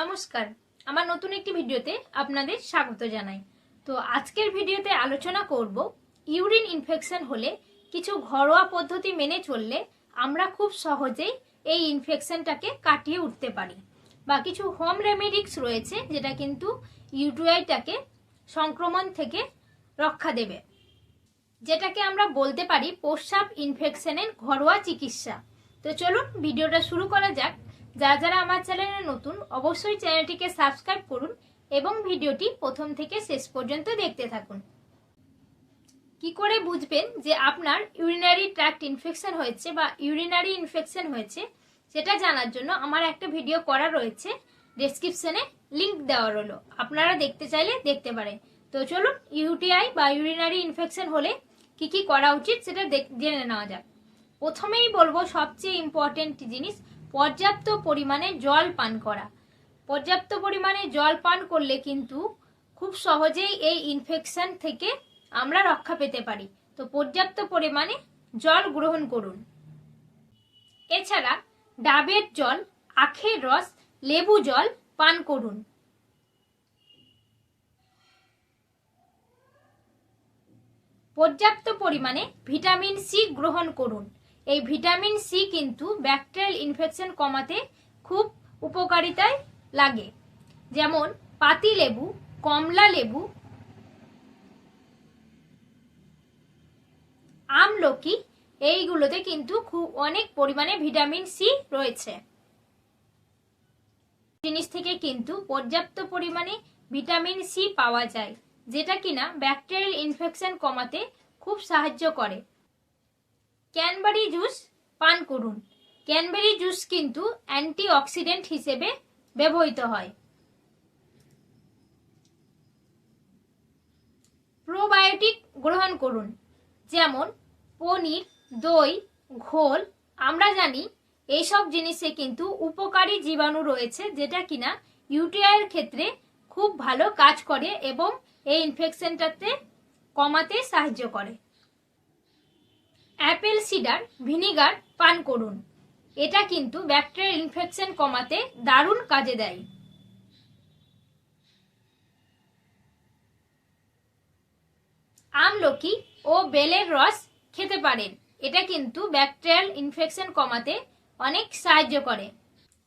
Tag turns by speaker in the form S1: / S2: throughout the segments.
S1: নমস্কার। আমার নতুন একটি ভিডিওতে আপনাদের স্বাগত জানাই। তো আজকের ভিডিওতে আলোচনা করব ইউরিন ইনফেকশন হলে কিছু ঘরোয়া পদ্ধতি মেনে চললে আমরা খুব সহজেই এই ইনফেকশনটাকে কাটিয়ে উঠতে পারি। বা কিছু হোম রেমেডিক্স রয়েছে যেটা কিন্তু ইউটিআইটাকে সংক্রমণ থেকে রক্ষা দেবে। যেটাকে আমরা বলতে পারি প্রস্রাব ইনফেকশনের ঘরোয়া চিকিৎসা। তো চলুন ভিডিওটা শুরু করা যাক। যারা যারা আমার চ্যানেলে নতুন, অবশ্যই চ্যানেলটিকে সাবস্ক্রাইব করুন এবং ভিডিওটি প্রথম থেকে শেষ পর্যন্ত দেখতে থাকুন। কি করে বুঝবেন যে আপনার ইউরিনারি ট্র্যাক্ট ইনফেকশন হয়েছে বা ইউরিনারি ইনফেকশন হয়েছে? সেটা জানার জন্য আমার একটা ভিডিও করা রয়েছে। ডেসক্রিপশনে লিংক দেওয়া রইল। আপনারা দেখতে চাইলে দেখতে পারেন। তো চলুন ইউটিআই বা ইউরিনারি ইনফেকশন হলে কি কি করা উচিত সেটা জেনে নেওয়া যাক। প্রথমেই বলব সবচেয়ে ইম্পর্টেন্ট জিনিস পর্যাপ্ত পরিমাণে জল পান করা। পর্যাপ্ত পরিমাণে জল পান করলে কিন্তু খুব সহজেই এই ইনফেকশন থেকে আমরা রক্ষা পেতে পারি। তো পর্যাপ্ত পরিমাণে জল গ্রহণ করুন। এছাড়া ডাবের জল, আখের রস, লেবু জল পান করুন। পর্যাপ্ত পরিমাণে ভিটামিন সি গ্রহণ করুন। এই ভিটামিন সি কিন্তু ব্যাকটেরিয়াল ইনফেকশন কমাতে খুব উপকারিতায় লাগে। যেমন পাতি লেবু, কমলা লেবু, আমলকি, এইগুলোতে কিন্তু খুব অনেক পরিমাণে ভিটামিন সি রয়েছে। জিনিস থেকে কিন্তু পর্যাপ্ত পরিমাণে ভিটামিন সি পাওয়া যায়, যেটা কিনা ব্যাকটেরিয়াল ইনফেকশন কমাতে খুব সাহায্য করে। ক্যানবেরি জুস পান করুন। ক্যানবেরি জুস কিন্তু অ্যান্টিঅক্সিডেন্ট হিসেবে ব্যবহৃত হয়। প্রোবায়োটিক গ্রহণ করুন, যেমন পনির, দই, ঘোল। আমরা জানি এইসব জিনিসে কিন্তু উপকারী জীবাণু রয়েছে, যেটা কিনা ইউটিআইয়ের ক্ষেত্রে খুব ভালো কাজ করে এবং এই ইনফেকশনটাতে কমাতে সাহায্য করে। অ্যাপেল সিডার ভিনিগার পান করুন। এটা কিন্তু ব্যাকটেরিয়াল ইনফেকশন কমাতে দারুণ কাজে দেয়। আমলকি ও বেলের রস খেতে পারেন। এটা কিন্তু ব্যাকটেরিয়াল ইনফেকশন কমাতে অনেক সাহায্য করে।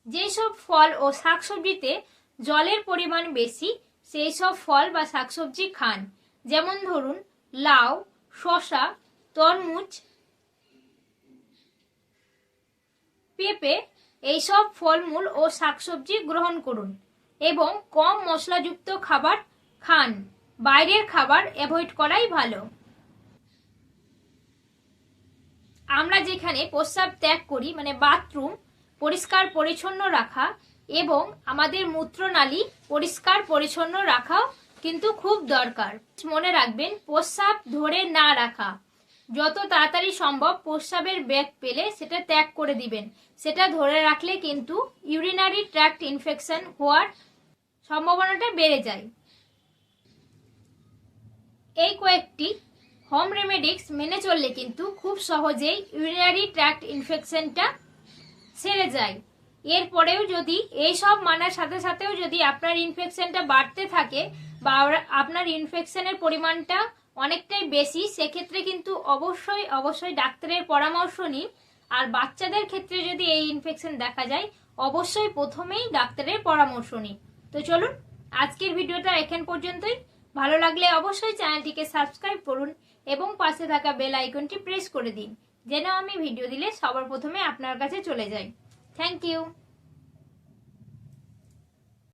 S1: যেসব ফল ও শাকসবজিতে জলের পরিমাণ বেশি সেই সব ফল বা শাকসবজি খান। যেমন ধরুন, লাউ, শসা, তরমুজ পেঁপে এইসব ফলমূল ও শাকসবজি গ্রহণ করুন এবং কম মশলাযুক্ত খাবার খান। বাইরের খাবার অ্যাভয়েড করাই ভালো। আমরা যেখানে প্রস্রাব ত্যাগ করি মানে বাথরুম, পরিষ্কার পরিচ্ছন্ন রাখা এবং আমাদের মূত্রনালী পরিষ্কার পরিচ্ছন্ন রাখাও কিন্তু খুব দরকার। মনে রাখবেন, প্রস্রাব ধরে না রাখা। যত তাড়াতাড়ি সম্ভব প্রস্রাবের ব্যাগ পেলে সেটা ত্যাগ করে দিবেন। সেটা ধরে রাখলে কিন্তু ইউরিনারি ট্র্যাক্ট ইনফেকশন হওয়ার সম্ভাবনাটা বেড়ে যায়। এই কয়েকটি হোম রেমেডিক্স মেনে চললে কিন্তু খুব সহজেই ইউরিনারি ট্র্যাক্ট ইনফেকশনটা সেরে যায়। এরপরেও যদি এই সব মানার সাথে সাথেও যদি আপনার ইনফেকশনটা বাড়তে থাকে বা আপনার ইনফেকশনের পরিমাণটা অনেকটাই বেশি, সেক্ষেত্রে কিন্তু অবশ্যই অবশ্যই ডাক্তারের পরামর্শ নিন। আর বাচ্চাদের ক্ষেত্রে যদি এই ইনফেকশন দেখা যায়, অবশ্যই প্রথমেই ডাক্তারের পরামর্শ নিন। তো চলুন, আজকের ভিডিওটা এখান পর্যন্তই। ভালো লাগলে অবশ্যই চ্যানেলটিকে সাবস্ক্রাইব করুন এবং পাশে থাকা বেল আইকনটি প্রেস করে দিন, যেন আমি ভিডিও দিলে সবার প্রথমে আপনার কাছে চলে যাই। Thank you